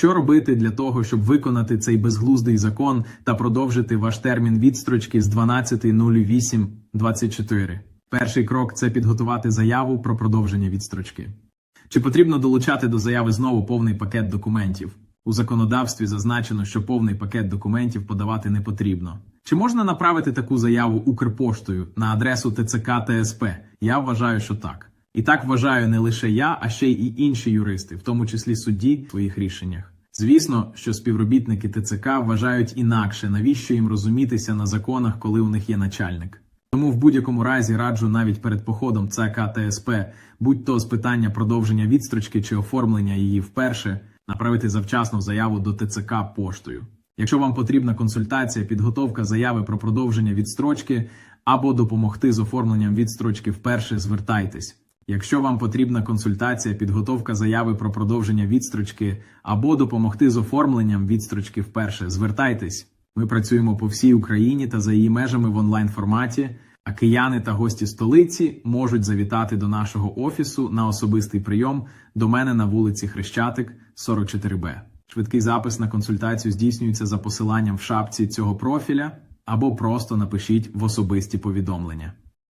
що робити для того, щоб виконати цей безглуздий закон та продовжити ваш термін відстрочки з 12.08.24? Перший крок це підготувати заяву про продовження відстрочки. Чи потрібно долучати до заяви знову повний пакет документів? У законодавстві зазначено, що повний пакет документів подавати не потрібно. Чи можна направити таку заяву Укрпоштою на адресу ТЦК ТСП? Я вважаю, що так. І так вважаю не лише я, а ще й інші юристи, в тому числі судді, в своїх рішеннях. Звісно, що співробітники ТЦК вважають інакше, навіщо їм розумітися на законах, коли у них є начальник. Тому в будь-якому разі раджу навіть перед походом ЦК ТСП, будь то з питання продовження відстрочки чи оформлення її вперше, направити завчасно заяву до ТЦК поштою. Якщо вам потрібна консультація, підготовка заяви про продовження відстрочки або допомогти з оформленням відстрочки вперше, звертайтесь. Якщо вам потрібна консультація, підготовка заяви про продовження відстрочки або допомогти з оформленням відстрочки вперше, звертайтесь. Ми працюємо по всій Україні та за її межами в онлайн форматі. А кияни та гості столиці можуть завітати до нашого офісу на особистий прийом до мене на вулиці Хрещатик, 44Б. Швидкий запис на консультацію здійснюється за посиланням в шапці цього профіля або просто напишіть в особисті повідомлення.